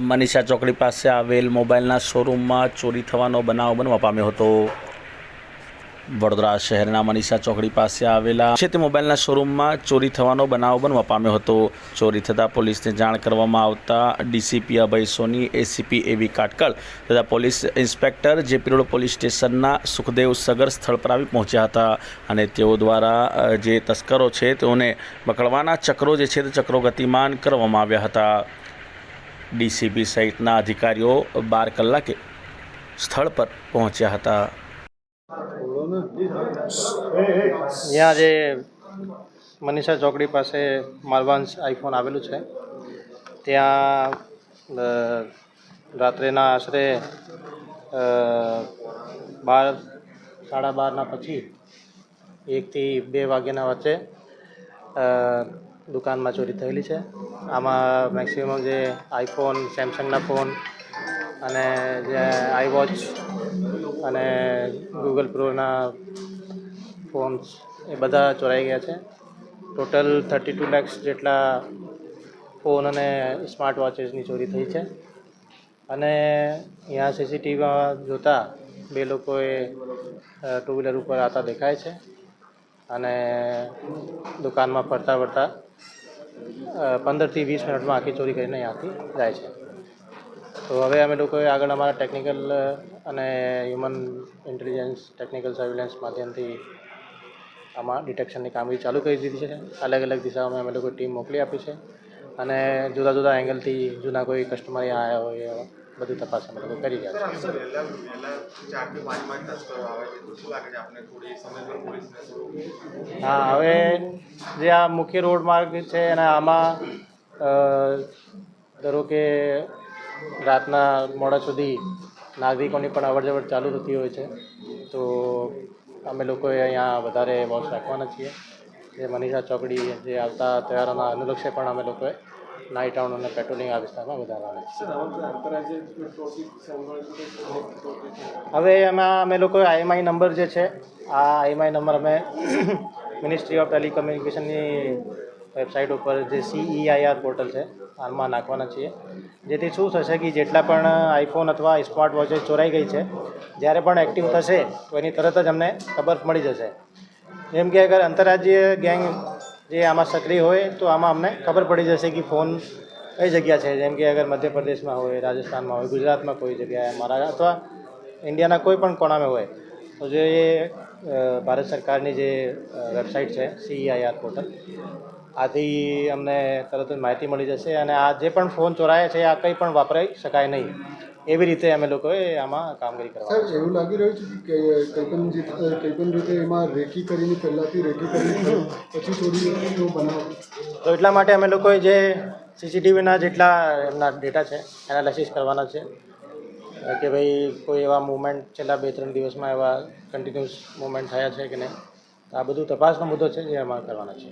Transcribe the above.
મનીષા ચોકડી પાસે આવેલ મોબાઈલના શોરૂમમાં ચોરી થવાનો બનાવ બનવા પામ્યો હતો. વડોદરા શહેરના મનીષા ચોકડી પાસે આવેલા છે તે મોબાઈલના શોરૂમમાં ચોરી થવાનો બનાવ બનવા પામ્યો હતો. ચોરી થતાં પોલીસને જાણ કરવામાં આવતા ડીસીપી અભય સોની, એસીપી એવી કાટકળ તથા પોલીસ ઇન્સ્પેક્ટર જેપીરોડ પોલીસ સ્ટેશનના સુખદેવ સગર સ્થળ પર આવી પહોંચ્યા હતા અને તેઓ દ્વારા જે તસ્કરો છે તેઓને પકડવાના ચક્રો જે છે તે ચક્રો ગતિમાન કરવામાં આવ્યા હતા. ડીસીપી સહિતના અધિકારીઓ બાર કલાકે સ્થળ પર પહોંચ્યા હતા. અહીંયા જે મનીષા ચોકડી પાસે માલવાંશ આઈફોન આવેલું છે. ત્યાં રાત્રેના આશરે બાર, સાડા બારના પછી એકથી બે વાગ્યાના વચ્ચે દુકાનમાં ચોરી થયેલી છે. આમાં મેક્સિમમ જે આઈફોન સેમસંગના ફોન અને જે આઈ વોચ અને ગૂગલ પ્રોના ફોન્સ એ બધા ચોરાઈ ગયા છે. ટોટલ થર્ટી ટુ લેક્સ જેટલા ફોન અને સ્માર્ટ વોચેસની ચોરી થઈ છે. અને અહીંયા સીસીટીવીમાં જોતાં બે લોકોએ ટુ વ્હીલર ઉપર આવતા દેખાય છે. અને દુકાનમાં ફરતા ફરતા પંદરથી વીસ મિનિટમાં આખી ચોરી કરીને અહીંયાથી જાય છે. તો હવે અમે લોકોએ આગળ અમારા ટેકનિકલ અને હ્યુમન ઇન્ટેલિજન્સ ટેકનિકલ સર્વેલન્સ માધ્યમથી આમાં ડિટેક્શનની કામગીરી ચાલુ કરી દીધી છે. અલગ અલગ દિશાઓમાં અમે લોકો ટીમ મોકલી આપી છે. અને જુદા જુદા એંગલથી જૂના કોઈ કસ્ટમર આવ્યા હોય એવા બધી તપાસ અમે લોકો કરી રહ્યા છીએ હા હવે જે આ મુખ્ય રોડ માર્ગ છે અને આમાં ધારો કે રાતના મોડા સુધી નાગરિકોની પણ અવર જવર ચાલુ થતી હોય છે તો અમે લોકોએ અહીંયા વધારે વોચ રાખવાના છીએ. જે મનીષા ચોકડી જે આવતા તહેવારોના અનુલક્ષે પણ અમે લોકોએ નાઇટ રાઉન્ડ અને પેટ્રોલિંગ આ વિસ્તારમાં વધારવાના છીએ હવે એમાં અમે લોકો આઈએમઆઈ નંબર જે છે આ આઈએમઆઈ નંબર અમે મિનિસ્ટ્રી ઓફ ટેલિકમ્યુનિકેશનની વેબસાઇટ ઉપર જે સીઈઆઈઆર પોર્ટલ છે હાલમાં નાખવાના છીએ. જેથી શું થશે કે જેટલા પણ આઈફોન અથવા સ્માર્ટ વોચેસ ચોરાઈ ગઈ છે જ્યારે પણ એક્ટિવ થશે તો એની તરત જ અમને ખબર મળી જશે. જેમ કે અગર આંતરરાજ્ય ગેંગ જે આમાં સક્રિય હોય તો આમાં અમને ખબર પડી જશે કે ફોન કઈ જગ્યા છે. જેમ કે અગર મધ્યપ્રદેશમાં હોય, રાજસ્થાનમાં હોય, ગુજરાતમાં કોઈ જગ્યાએ મારા અથવા ઇન્ડિયાના કોઈ પણ કોણામાં હોય, તો જે એ ભારત સરકારની જે વેબસાઇટ છે સીઈઆઈઆર પોર્ટલ આથી અમને તરત જ માહિતી મળી જશે અને આ જે પણ ફોન ચોરાયા છે, આ કંઈ પણ વાપરી શકાય નહીં. એવી રીતે અમે લોકોએ આમાં કામગીરી કરવા સાહેબ એવું લાગી રહ્યું છે કે કંઈ પણ જે કંઈ પણ રીતે એમાં રેકી કરીને પહેલાંથી રેકી કરીને પછી થોડી બનાવ. તો એટલા માટે અમે લોકોએ જે સીસીટીવીના જેટલા એમના ડેટા છે એનાલિસિસ કરવાના છે કે ભાઈ કોઈ એવા મુવમેન્ટ છેલ્લા બે ત્રણ દિવસમાં એવા કન્ટિન્યુઅસ મુવમેન્ટ થયા છે કે નહીં આ બધું તપાસનો મુદ્દો છે જે અમારે કરવાના છે.